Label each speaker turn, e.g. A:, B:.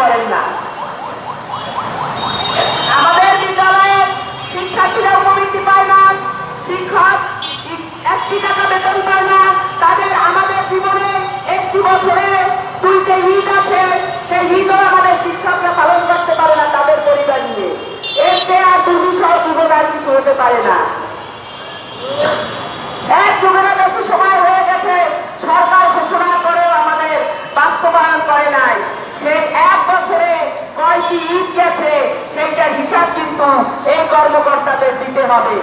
A: করেন না। আমাদের বিদ্যালয়ে শিক্ষার্থীরা উপবৃত্তি পায় না, শিক্ষক একটি টাকা বেতন পায় না, তাদের আমাদের জীবনে একটি বছরে দুইটা ঈদ আছে, সেই ঈদও আমাদের শিক্ষকরা পালন করতে পারে না তাদের পরিবার নিয়ে। এর চেয়ে আর দুর্বিষহ জীবন আর কিছু হতে পারে না। কিন্তু এই কর্মকর্তাদের দিতে হবে।